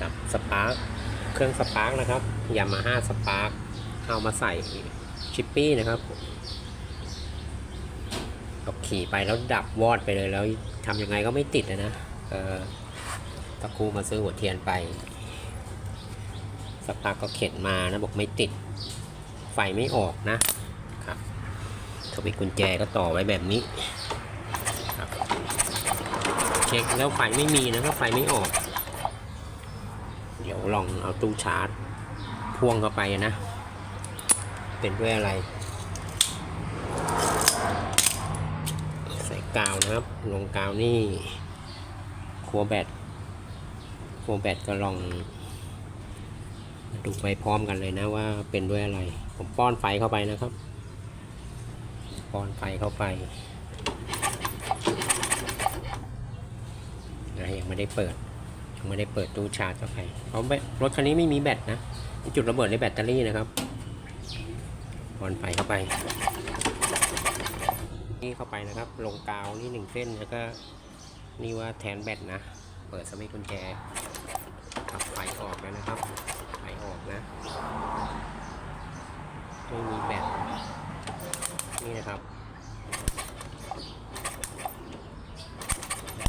กับสปาร์คเครื่องสปาร์คนะครับยามาฮ่าสปาร์คเอามาใส่ชิปปี้นะครับเราขี่ไปแล้วดับวอดไปเลยแล้วทำยังไงก็ไม่ติดนะเออตะคูมาซื้อหัวเทียนไปสักพักก็เข็นมานะบอกไม่ติด ไฟไม่ออกนะครับสวิตช์กุญแจก็ต่อไว้แบบนี้ครับเช็คแล้วไฟไม่มีนะครับไฟไม่ออก ลองเอาตู้ชาร์จ พ่วงเข้าไปนะ เป็นด้วยอะไร ใส่กาวนะครับ ลงกาวนี่ครัวแบตครัวแบตก็ลองดูไปพร้อมกันเลยนะว่าเป็นด้วยอะไร ผมป้อนไฟเข้าไปนะครับ ป้อนไฟเข้าไปนะยังไม่ได้เปิด ยังไม่ได้เปิดตู้ชาร์จเข้าไปเพราะรถคันนี้ไม่มีแบตนะจุดระเบิดในแบตเตอรี่นะครับป้อนไฟเข้าไป นี่เข้าไปนะครับ ลงกาวนี่หนึ่งเส้นแล้วก็นี่ว่าแทนแบตนะ เปิดสวิตช์กุญแจขับไฟออกแล้วนะครับไฟออกนะไม่มีแบตนี่นะครับ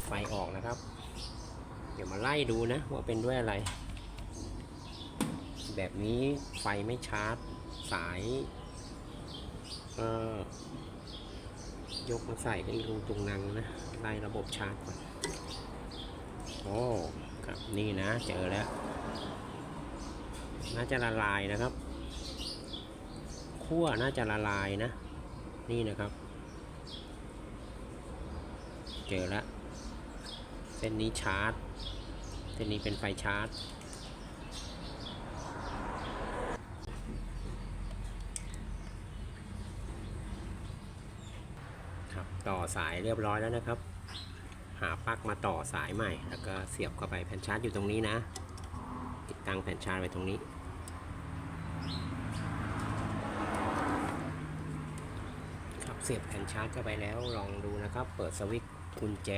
ไฟออกนะครับ ดี๋ยวมาไล่ดูนะ ว่าเป็นด้วยอะไร แบบนี้ไฟไม่ชาร์จ สายเอ่อยกมาใส่กันอีลุงตุงนังนะ ไล่ระบบชาร์จก่อน โอ้ครับนี่นะ เจอแล้ว น่าจะละลายนะครับขั้วน่าจะละลายนะ นี่นะครับ เจอแล้ว เส้นนี้ชาร์จ เส้นนี้เป็นไฟชาร์จ ครับ ต่อสายเรียบร้อยแล้วนะครับ หาปลั๊กมาต่อสายใหม่ แล้วก็เสียบเข้าไปแผ่นชาร์จอยู่ตรงนี้นะ ติดตั้งแผ่นชาร์จไว้ตรงนี้ครับเสียบแผ่นชาร์จเข้าไปแล้วลองดูนะครับ เปิดสวิตช์กุญแจ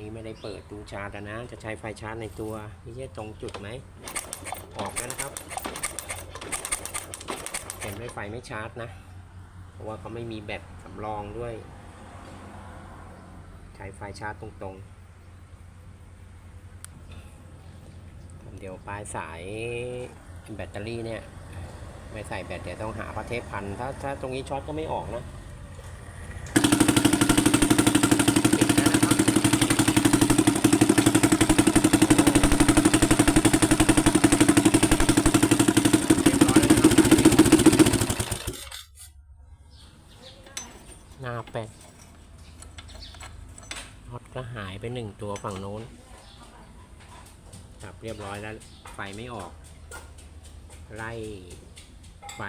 นี้ไม่ได้เปิดดูชาร์จนะ จะใช้ไฟชาร์จในตัวนี่ใช่ตรงจุดไหม ออกแล้นะครับ เห็นด้วยไฟไม่ชาร์จนะ เพราะว่าเขาไม่มีแบตสำรองด้วย ใช้ไฟชาร์จตรงๆ เดี๋ยวปลายสายแบตเตอรี่เนี่ย ไม่ใส่แบตเดี๋ยวต้องหาพระเทพพัน ถ้าถ้าตรงนี้ช็อตก็ไม่ออกนะติดแล้วนะครับเรียบร้อยแล้วนะครับ หน้าแปดน็อตก็หายไปหนึ่งตัวฝั่งโน้นครับเรียบร้อยแล้ว ไฟไม่ออก ไล่ไฟ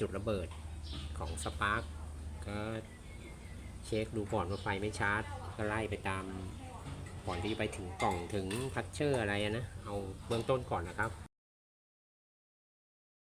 จุดระเบิดของสปาร์กก็เช็คดูก่อนว่าไฟไม่ชาร์จ ก็ไล่ไปตามก่อนที่ไปถึงกล่องถึงพัชเชอร์อะไรนะ เอาเบื้องต้นก่อนนะครับ